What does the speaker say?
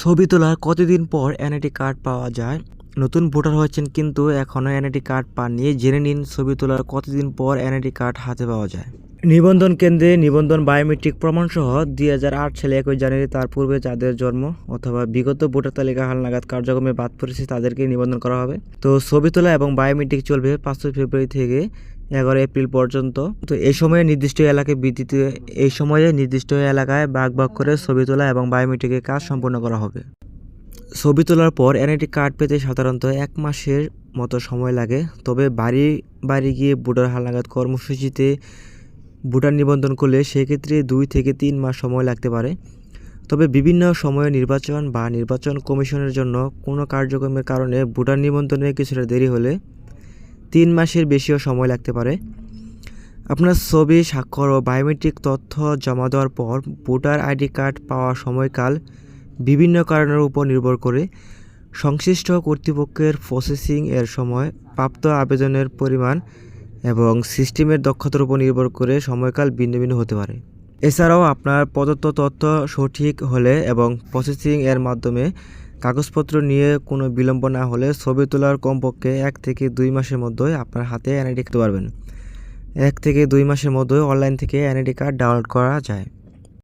ছবি তোলার কতদিন পর এনআইডি কার্ড পাওয়া যায়? নতুন ভোটার হয়েছেন কিন্তু এখনও এনআইডি কার্ড পাননি। জেনে নিন ছবি তোলার কতদিন পর এনআইডি কার্ড হাতে পাওয়া যায়। নিবন্ধন কেন্দ্রে নিবন্ধন বায়োমেট্রিক প্রমাণসহ দুই হাজার আট সালে একই জানুয়ারি তার পূর্বে যাদের জন্ম অথবা বিগত ভোটার তালিকা হালনাগাদ কার্যক্রমে বাদ পড়েছে তাদেরকে নিবন্ধন করা হবে। তো ছবি তোলা এবং বায়োমেট্রিক চলবে পাঁচই ফেব্রুয়ারি থেকে এগারো এপ্রিল পর্যন্ত। তো এই সময়ে নির্দিষ্ট এলাকায় বিদ্যুৎ, এই সময়ে নির্দিষ্ট এলাকায় ভাগ ভাগ করে ছবি তোলা এবং বায়োমেট্রিকের কাজ সম্পন্ন করা হবে। ছবি তোলার পর এনআইডি কার্ড পেতে সাধারণত এক মাসের মতো সময় লাগে। তবে বাড়ি বাড়ি গিয়ে ভোটার হালনাগাদ কর্মসূচিতে ভোটার নিবন্ধন করলে সেক্ষেত্রে দুই থেকে তিন মাস সময় লাগতে পারে। তবে বিভিন্ন সময়ে নির্বাচন বা নির্বাচন কমিশনের জন্য কোনো কার্যক্রমের কারণে ভোটার নিবন্ধনে কিছুটা দেরি হলে তিন মাসের বেশিও সময় লাগতে পারে। আপনার ছবি, স্বাক্ষর ও বায়োমেট্রিক তথ্য জমা দেওয়ার পর ভোটার আইডি কার্ড পাওয়ার সময়কাল বিভিন্ন কারণের উপর নির্ভর করে। সংশ্লিষ্ট কর্তৃপক্ষের প্রসেসিং এর সময় প্রাপ্ত আবেদনের পরিমাণ এবং সিস্টেমের দক্ষতার উপর নির্ভর করে সময়কাল ভিন্ন ভিন্ন হতে পারে। এছাড়াও আপনার প্রদত্ত তথ্য সঠিক হলে এবং প্রসেসিং এর মাধ্যমে কাগজপত্র নিয়ে কোনো বিলম্ব না হলে ছবি তোলার কমপক্ষে এক থেকে দুই মাসের মধ্যে আপনার হাতে এনআইডি পারবেন। এক থেকে দুই মাসের মধ্যে অনলাইন থেকে এনআইডি কার্ড ডাউনলোড করা যায়।